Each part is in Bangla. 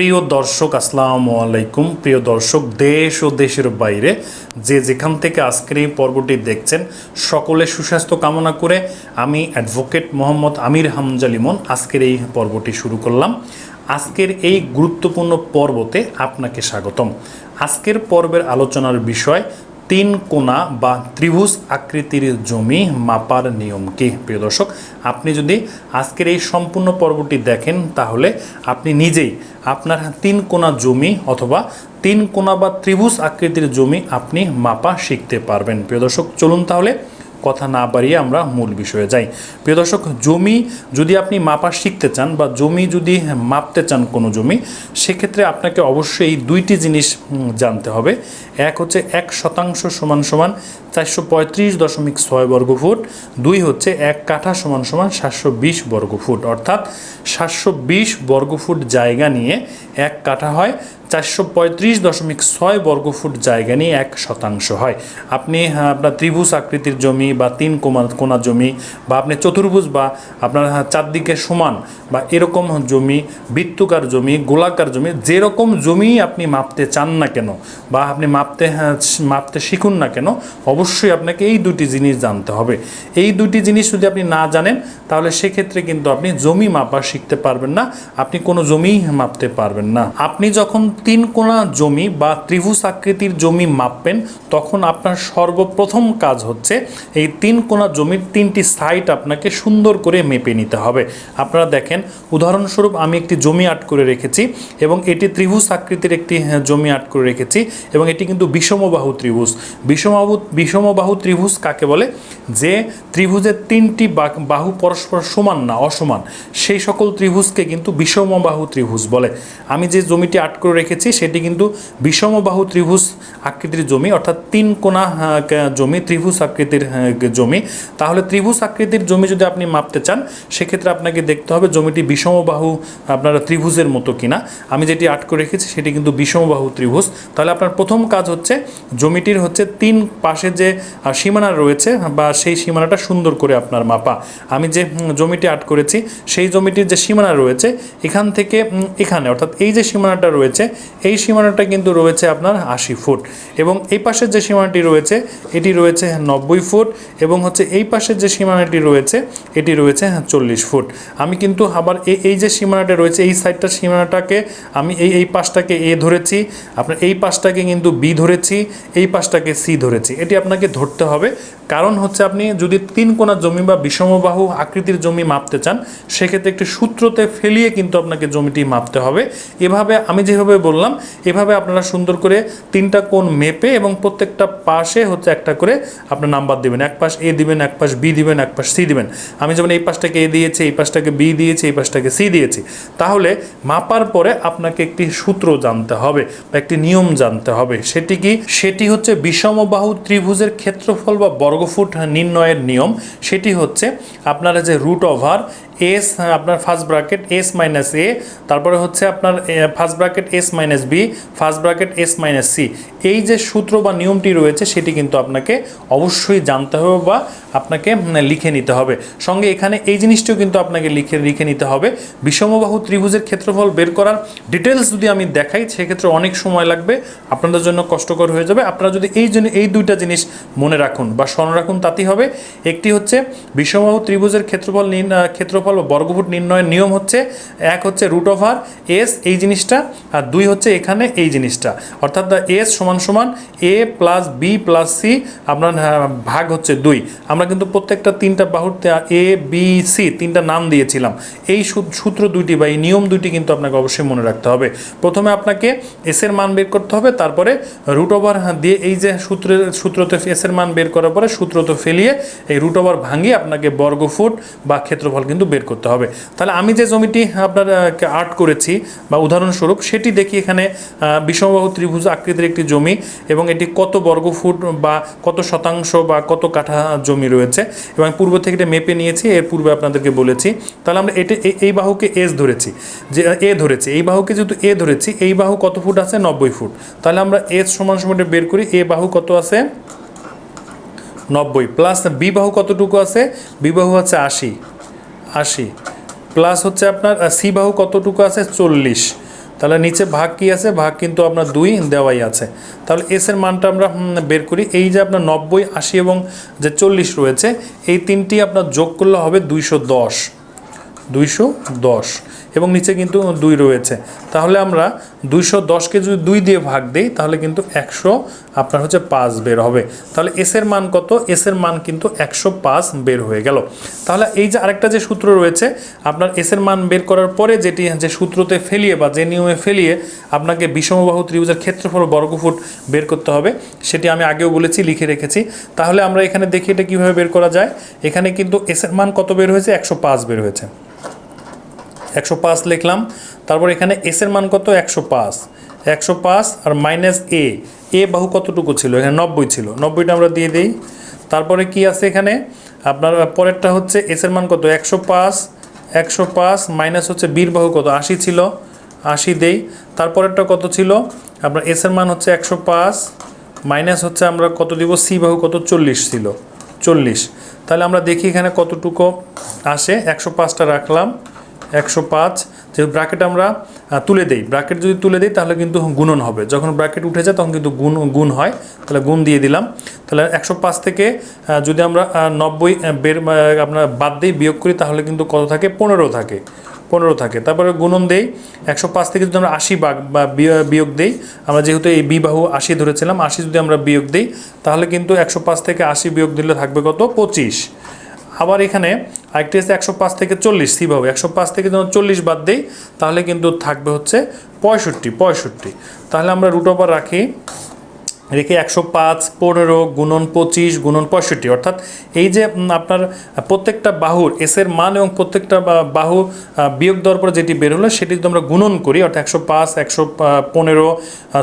প্রিয় দর্শক, আসসালামু আলাইকুম। প্রিয় দর্শক, দেশ ও দেশের বাইরে যে যেখান থেকে আজকের এই পর্বটি দেখছেন, সকলে সুস্বাস্থ্য কামনা করে আমি অ্যাডভোকেট মোহাম্মদ আমির হামজালিমন আজকের এই পর্বটি শুরু করলাম। আজকের এই গুরুত্বপূর্ণ পর্বতে আপনাকে স্বাগতম। আজকের পর্বের আলোচনার বিষয় তিন কোণা বা ত্রিভুজ আকৃতির জমি মাপার নিয়ম কি? প্রিয় দর্শক, আপনি যদি আজকের এই সম্পূর্ণ পর্বটি দেখেন, তাহলে আপনি নিজেই আপনার তিন কোণা জমি অথবা তিন কোণা বা ত্রিভুজ আকৃতির জমি আপনি মাপা শিখতে পারবেন। প্রিয় দর্শক, চলুন তাহলে কথা না বাড়িয়ে আমরা মূল বিষয়ে যাই। প্রিয় দর্শক, জমি যদি আপনি মাপা শিখতে চান বা জমি যদি মাপতে চান কোনো জমি, সেক্ষেত্রে আপনাকে অবশ্যই এই দুইটি জিনিস জানতে হবে। এক হচ্ছে এক শতাংশ সমান সমান চারশো পঁয়ত্রিশ দশমিক ছয় বর্গ ফুট, দুই হচ্ছে এক কাঠা সমান সমান সাতশো বিশ বর্গ ফুট। অর্থাৎ সাতশো বিশ বর্গ ফুট জায়গা নিয়ে এক কাঠা হয় চারশো পঁয়ত্রিশ দশমিক ছয় বর্গফুট জায়গা নিয়ে এক শতাংশ হয়। আপনি আপনার ত্রিভুজ আকৃতির জমি বা তিন কোমা কোনা জমি বা আপনি চতুর্ভুজ বা আপনার চারদিকে সমান বা এরকম জমি, বৃত্তকার জমি, গোলাকার জমি, যেরকম জমি আপনি মাপতে চান না কেন বা আপনি মাপতে মাপতে শিখুন না কেন, অবশ্যই আপনাকে এই দুটি জিনিস জানতে হবে। এই দুটি জিনিস যদি আপনি না জানেন, তাহলে সেক্ষেত্রে কিন্তু আপনি জমি মাপা শিখতে পারবেন না, আপনি কোনো জমি মাপতে পারবেন না। আপনি যখন তিন কোণা জমি বা ত্রিভুজ আকৃতির জমি মাপবেন তখন আপনার সর্বপ্রথম কাজ হচ্ছে এই তিন কোণা জমির তিনটি সাইড আপনাকে সুন্দর করে মেপে নিতে হবে। আপনারা দেখেন উদাহরণস্বরূপ আমি একটি জমি আট করে রেখেছি এবং এটি ত্রিভুজ আকৃতির একটি হ্যাঁ, জমি আট করে রেখেছি এবং এটি কিন্তু বিষমবাহু ত্রিভুজ। বিষমবাহু বিষমবাহু ত্রিভুজ কাকে বলে? যে ত্রিভুজের তিনটি বাহু পরস্পর সমান না অসমান সেই সকল ত্রিভুজকে কিন্তু বিষমবাহু ত্রিভুজ বলে। আমি যে জমিটি আট করে রেখেছি সেটি কিন্তু বিষমবাহু ত্রিভুজ আকৃতির জমি অর্থাৎ তিন কোণা আহ, ক- জমি ত্রিভুজ আকৃতির জমি। তাহলে ত্রিভুজ আকৃতির জমি যদি আপনি মাপতে চান সেক্ষেত্রে আপনাকে দেখতে হবে জমিটি বিষমবাহু আপনার ত্রিভুজের মতো কিনা। আমি যেটি আট করে রেখেছি সেটি কিন্তু বিষমবাহু ত্রিভুজ। তাহলে আপনার প্রথম কাজ হচ্ছে জমিটির হচ্ছে তিন পাশে যে সীমানা রয়েছে বা সেই সীমানাটা সুন্দর করে আপনার মাপা। আমি যে জমিটি আট করেছি সেই জমিটির যে সীমানা রয়েছে এখান থেকে এখানে অর্থাৎ এই যে সীমানাটা রয়েছে এই সীমানাটা কিন্তু রয়েছে আপনার আশি ফুট। এবং এই পাশের যে সীমানাটি রয়েছে, এটি রয়েছে নব্বই ফুট এবং হচ্ছে এই পাশের যে সীমানাটি রয়েছে, এটি রয়েছে চল্লিশ ফুট। আমি কিন্তু আবার এই এই যে সীমানাটা রয়েছে, এই সাইডটার সীমানাটাকে আমি এই এই পাশটাকে এ ধরেছি। আপনার এই পাশটাকে কিন্তু বি ধরেছি, এই পাশটাকে সি ধরেছি। এটি আপনাকে ধরতে হবে। কারণ হচ্ছে আপনি যদি তিন কোণা জমি বা বিষমবাহু আকৃতির জমি মাপতে চান, সেক্ষেত্রে একটি সূত্রতে ফেলিয়ে কিন্তু আপনাকে জমিটি মাপতে হবে। এভাবে আমি যেভাবে বললাম, এভাবে আপনারা সুন্দর করে তিনটা কোণ মেপে এবং প্রত্যেকটা পাশে হচ্ছে একটা করে আপনার নাম্বার দিবেন। এক পাশ এ দিবেন, এক পাশ বি দিবেন, এক পাশ সি দিবেন। আমি যেমন এই পাশটাকে এ দিয়েছি, এই পাশটাকে বি দিয়েছি, এই পাশটাকে সি দিয়েছি। তাহলে মাপার পরে আপনাকে একটি সূত্র জানতে হবে বা একটি নিয়ম জানতে হবে। সেটি কি? সেটি হচ্ছে বিষমবাহু ত্রিভুজের ক্ষেত্রফল বা বর্গফুট নির্ণয়ের নিয়ম। সেটি হচ্ছে আপনারা যে রুট ওভার এস আপনার first bracket S minus A তারপরে হচ্ছে আপনার first bracket S minus B first bracket S minus C এই যে সূত্র বা নিয়মটি রয়েছে সেটি কিন্তু আপনাকে অবশ্যই জানতে হবে বা আপনাকে লিখে নিতে হবে। সঙ্গে এখানে এই জিনিসটিও কিন্তু আপনাকে লিখে লিখে নিতে হবে। বিষমবাহু ত্রিভুজের ক্ষেত্রফল বের করার ডিটেলস যদি আমি দেখাই সেক্ষেত্রে অনেক সময় লাগবে আপনাদের জন্য কষ্টকর হয়ে যাবে। আপনারা যদি এই জন্য এই দুইটা জিনিস মনে রাখুন বা স্মরণ রাখুন তাতেই হবে। একটি হচ্ছে বিষমবাহু ত্রিভুজের ক্ষেত্রফল আহ, ক্ষেত্রফল বা বর্গফুট নির্ণয়ের নিয়ম হচ্ছে এক হচ্ছে রুট ওভার এস এই জিনিসটা আর দুই হচ্ছে এখানে এই জিনিসটা। অর্থাৎ এস সমান সমান A plus B plus C আপনার ভাগ হচ্ছে দুই। আমরা কিন্তু প্রত্যেকটা তিনটা বাহুর এ বি সি তিনটা নাম দিয়েছিলাম। এই সূত্র দুইটি বা এই নিয়ম দুইটি কিন্তু আপনাকে অবশ্যই মনে রাখতে হবে। প্রথমে আপনাকে এস এর মান বের করতে হবে, তারপরে রুট ওভার দিয়ে এই যে সূত্রের সূত্রতে এস এর মান বের করার পরে সূত্রতে ফেলিয়ে এই রুট ওভার ভাঙিয়ে আপনাকে বর্গফুট বা ক্ষেত্রফল কিন্তু বের করতে হবে। তাহলে আমি যে জমিটি আপনার আর্ট করেছি বা উদাহরণস্বরূপ, সেটি দেখি এখানে বিষমবাহু ত্রিভুজ আকৃতির একটি জমি এবং এটি কত বর্গফুট বা কত শতাংশ বা কত কাঠা জমি রয়েছে এবং পূর্ব থেকে এটা মেপে নিয়েছি, এর পূর্বে আপনাদেরকে বলেছি। তাহলে আমরা এটা এই বাহুকে এস ধরেছি, যে, এ ধরেছি, এই বাহুকে যেহেতু এ ধরেছি, এই বাহু কত ফুট আছে? নব্বই ফুট। তাহলে আমরা এস সমান সমান বের করি, এ বাহু কত আছে? নব্বই, প্লাস বি বাহু কতটুকু আছে? বি বাহু আছে আশি। আশি। প্লাস হচ্ছে আপনার সি বাহু কতটুকু আছে? চল্লিশ। তাহলে নিচে ভাগ কী আছে? ভাগ কিন্তু আপনার দুই দেওয়াই আছে। তাহলে এসের মানটা আমরা বের করি। এই যে আপনার নব্বই, আশি এবং যে চল্লিশ রয়েছে, এই তিনটি আপনার যোগ করলে হবে দুইশো দশ। দুইশো দশ। এবং নিচে কিন্তু দুই রয়েছে। তাহলে আমরা দুইশো দশকে যদি দুই দিয়ে ভাগ দিই, তাহলে কিন্তু একশো আপনার হচ্ছে পাঁচ বের হবে। তাহলে এস এর মান কত? এস এর মান কিন্তু একশো পাঁচ বের হয়ে গেল। তাহলে এই যে আরেকটা যে সূত্র রয়েছে, আপনার এস এর মান বের করার পরে যেটি যে সূত্রতে ফেলিয়ে বা যে নিয়মে ফেলিয়ে আপনাকে বিষমবাহু ত্রিভুজের ক্ষেত্রফল বর্গফুট বের করতে হবে, সেটি আমি আগেও বলেছি, লিখে রেখেছি। তাহলে আমরা এখানে দেখি এটা কীভাবে বের করা যায়। এখানে কিন্তু এস এর মান কত বের হয়েছে? একশো পাঁচ বের হয়েছে। একশো পাঁচ লিখলাম। তারপর এখানে এস এর মান কত? একশো পাঁচ। একশো পাঁচ আর মাইনাস এ এ বাহু কতটুকু ছিল? এখানে নব্বই ছিল। নব্বইটা আমরা দিয়ে দিই। তারপরে কি আছে এখানে? আপনার পরেরটা হচ্ছে এস এর মান কত? একশো পাঁচ। একশো পাঁচ মাইনাস হচ্ছে বীর বাহু কত? আশি ছিল। আশি দেই। তারপরেরটা কত ছিল? আপনার এস এর মান হচ্ছে একশো পাঁচ। মাইনাস হচ্ছে আমরা কত দিব? সি বাহু কত? চল্লিশ ছিল। চল্লিশ। তাহলে আমরা দেখি এখানে কতটুকু আসে। একশো পাঁচটা রাখলাম। একশো পাঁচ যেহেতু ব্র্যাকেট আমরা তুলে দেই। ব্র্যাকেট যদি তুলে দিই, তাহলে কিন্তু গুণন হবে। যখন ব্র্যাকেট উঠে যায়, তখন কিন্তু গুণ গুণ হয়। তাহলে গুণ দিয়ে দিলাম। তাহলে একশো পাঁচ থেকে যদি আমরা নব্বই বের আপনার বাদ দিই, বিয়োগ করি, তাহলে কিন্তু কত থাকে? পনেরো থাকে। পনেরো থাকে। তারপরে গুণন দেই। একশো পাঁচ থেকে যদি আমরা আশি বাগ, বা বিয়োগ দিই, আমরা যেহেতু এই বিবাহু আশি ধরেছিলাম, আশি যদি আমরা বিয়োগ দিই, তাহলে কিন্তু একশো পাঁচ থেকে আশি বিয়োগ দিলে থাকবে কত? পঁচিশ। আবার এখানে আরেকটি একশো পাঁচ থেকে চল্লিশ সিভাবে একশো পাঁচ থেকে যখন চল্লিশ বাদ দিই, তাহলে কিন্তু থাকবে হচ্ছে পঁয়ষট্টি পঁয়ষট্টি। তাহলে আমরা রুট ওভার রাখি রেখে একশো পাঁচ, পনেরো, গুণন পঁচিশ, গুণন পঁয়ষট্টি। অর্থাৎ এই যে আপনার প্রত্যেকটা বাহুর এসের মান এবং প্রত্যেকটা বাহু বিয়োগ দেওয়ার পরে যেটি বের হলো সেটি যদি আমরা গুণন করি, অর্থাৎ একশো পাঁচ, একশো পনেরো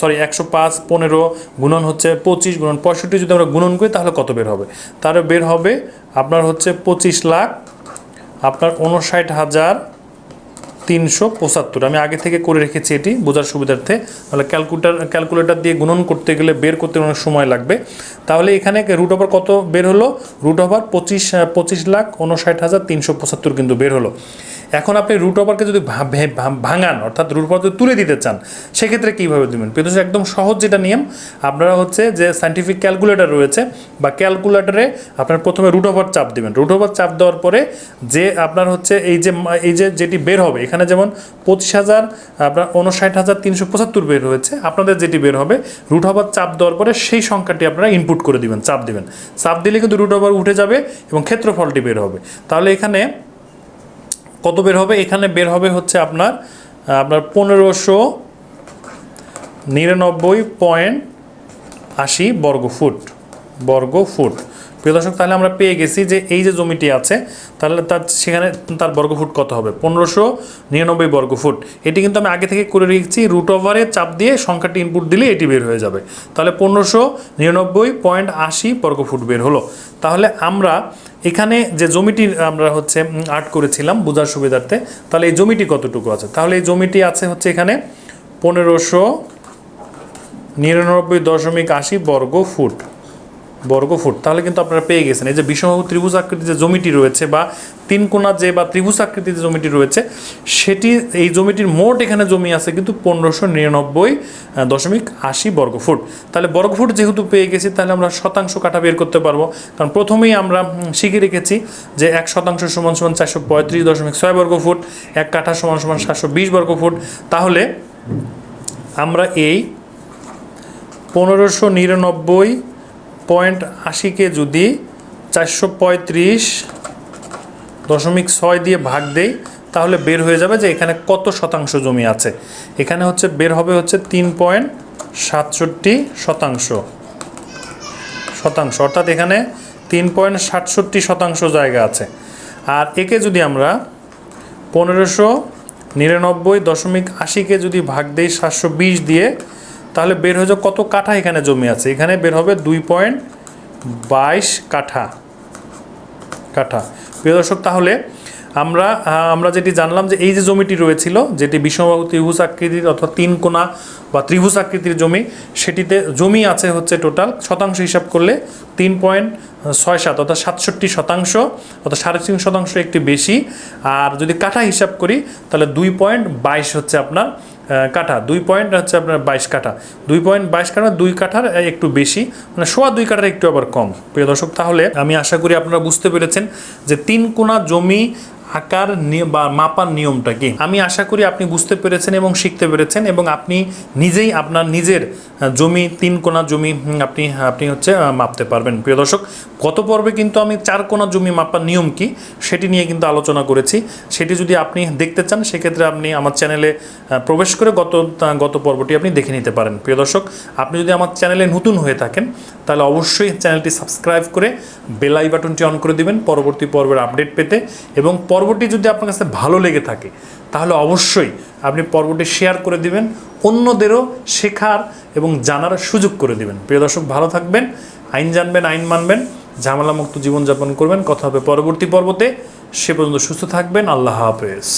সরি একশো পাঁচ, পনেরো, গুণন হচ্ছে পঁচিশ, গুণন পঁয়ষট্টি যদি আমরা গুণন করি তাহলে কত বের হবে? তাহলে বের হবে আপনার হচ্ছে পঁচিশ লাখ, আপনার উনষাট হাজার তিনশো পঁচাত্তর। আমি আগে থেকে করে রেখেছি এটি, বোঝার সুবিধার্থে। তাহলে ক্যালকুলেটার ক্যালকুলেটর দিয়ে গুণন করতে গেলে বের করতে অনেক সময় লাগবে। তাহলে এখানে রুট ওভার কত বের হলো? রুট ওভার পঁচিশ পঁচিশ লাখ উনষাট হাজার তিনশো পঁচাত্তর কিন্তু বের হলো। এখন আপনি রুট ওভারকে যদি ভাঙান, অর্থাৎ রুট ওভার যদি তুলে দিতে চান, সেক্ষেত্রে কীভাবে দেবেন? কিন্তু একদম সহজ যেটা নিয়ম, আপনারা হচ্ছে যে সাইন্টিফিক ক্যালকুলেটার রয়েছে, বা ক্যালকুলেটরে আপনার প্রথমে রুট ওভার চাপ দেবেন। রুট ওভার চাপ দেওয়ার পরে যে আপনার হচ্ছে এই যে এই যে যেটি বের হবে, এখানে যেমন পঁচিশ হাজার, আপনার উনষাট হাজার তিনশো পঁচাত্তর বের হয়েছে। আপনাদের যেটি বের হবে রুট ওভার চাপ দেওয়ার পরে সেই সংখ্যাটি আপনারা ইনপুট করে দিবেন, চাপ দিবেন। চাপ দিলে কিন্তু রুট ওভার উঠে যাবে এবং ক্ষেত্রফলটি বের হবে। তাহলে এখানে কত বের হবে? এখানে বের হবে হচ্ছে আপনার আপনার পনেরোশো নিরানব্বই পয়েন্ট আশি বর্গ ফুট বর্গ ফুট প্রিয় দর্শক, তাহলে আমরা পেয়ে গেছি যে এই যে জমিটি আছে তাহলে তার সেখানে তার বর্গ ফুট কত হবে? পনেরোশো নিরানব্বই বর্গ ফুট এটি কিন্তু আমি আগে থেকে করে রেখেছি রুট ওভারে চাপ দিয়ে সংখ্যাটি ইনপুট দিলে এটি বের হয়ে যাবে। তাহলে পনেরোশো নিরানব্বই পয়েন্ট আশি বর্গ ফুট বের হলো। তাহলে আমরা এখানে যে জমিটি আমরা হচ্ছে আর্ট করেছিলাম বোঝার সুবিধার্থে, তাহলে এই জমিটি কতটুকু আছে? তাহলে এই জমিটি আছে হচ্ছে এখানে পনেরোশো নিরানব্বই দশমিক আশি বর্গ ফুট বর্গ ফুট, তাহলে কিন্তু আপনারা পেয়ে গেছেন। এই যে বিষমবাহু ত্রিভুজ আকৃতির যে জমিটি রয়েছে বা তিন কোণা যে বা ত্রিভুজ আকৃতির যে জমিটি রয়েছে, সেটি এই জমিটির মোট এখানে জমি আছে কিন্তু পনেরোশো নিরানব্বই দশমিক আশি বর্গ ফুট। তাহলে বর্গ ফুট যেহেতু পেয়ে গেছি, তাহলে আমরা শতাংশ কাঠা বের করতে পারব। কারণ প্রথমেই আমরা শিখে রেখেছি যে এক শতাংশ সমান সমান চারশো পঁয়ত্রিশ দশমিক ছয় বর্গ ফুট, এক কাঠা সমান সমান সাতশো বিশ বর্গ ফুট। তাহলে আমরা এই পনেরোশো নিরানব্বই পয়েন্ট আশিকে যদি চারশো পঁয়ত্রিশ দশমিক ছয় দিয়ে ভাগ দেই, তাহলে বের হয়ে যাবে যে এখানে কত শতাংশ জমি আছে। এখানে হচ্ছে বের হবে হচ্ছে তিন পয়েন্ট সাতষট্টি শতাংশ। শতাংশ, অর্থাৎ এখানে তিন পয়েন্ট সাতষট্টি শতাংশ জায়গা আছে। আর একে যদি আমরা পনেরোশো নিরানব্বই দশমিক আশিকে যদি ভাগ দেই, সাতশো বিশ দিয়ে তাহলে বের হয়ে যাবে কত কাঠা এখানে জমি আছে? এখানে বের হবে দুই পয়েন্ট বাইশ কাঠা। কাঠা। প্রিয় দর্শক, তাহলে আমরা আমরা যেটি জানলাম যে এই যে জমিটি রয়েছিল, যেটি বিষমবাহু ত্রিভুজ আকৃতির অথবা তিন কোণা বা ত্রিভুজ আকৃতির জমি, সেটিতে জমি আছে হচ্ছে টোটাল শতাংশ হিসাব করলে তিন পয়েন্ট ছয় সাত অর্থাৎ সাতষট্টি শতাংশ অর্থাৎ সাড়ে তিন শতাংশ একটি বেশি। আর যদি কাঠা হিসাব করি, তাহলে দুই পয়েন্ট বাইশ হচ্ছে আপনার কাঠা। দুই পয়েন্ট হচ্ছে আপনার বাইশ কাঠা। দুই পয়েন্ট বাইশ কাঠা, দুই কাঠার একটু বেশি। মানে সোয়া দুই কাঠার একটু আবার কম। প্রিয় দর্শক, তাহলে আমি আশা করি আপনারা বুঝতে পেরেছেন যে তিন কোণা জমি আকার বা মাপার নিয়মটা কি? আমি আশা করি আপনি বুঝতে পেরেছেন এবং শিখতে পেরেছেন এবং আপনি নিজেই আপনার নিজের জমি, তিন কোণা জমি আপনি আপনি হচ্ছে মাপতে পারবেন। প্রিয় দর্শক, গত পর্বে কিন্তু আমি চার কোণা জমি মাপার নিয়ম কি সেটি নিয়ে কিন্তু আলোচনা করেছি। সেটি যদি আপনি দেখতে চান, সেক্ষেত্রে আপনি আমার চ্যানেলে প্রবেশ করে গত গত পর্বটি আপনি দেখে নিতে পারেন। প্রিয় দর্শক, আপনি যদি আমার চ্যানেলে নতুন হয়ে থাকেন, তাহলে অবশ্যই চ্যানেলটি সাবস্ক্রাইব করে বেলাই বাটনটি অন করে দিবেন। পরবর্তী পর্বের আপডেট পেতে এবং পর্বটি যদি আপনার কাছে ভালো লেগে থাকে, তাহলে অবশ্যই আপনি পর্বটি শেয়ার করে দিবেন, অন্যদেরও শেখার এবং জানার সুযোগ করে দিবেন। প্রিয় দর্শক, ভালো থাকবেন, আইন জানবেন, আইন মানবেন, ঝামেলামুক্ত জীবনযাপন করবেন। কথা হবে পরবর্তী পর্বতে। সে পর্যন্ত সুস্থ থাকবেন, আল্লাহ হাফেজ।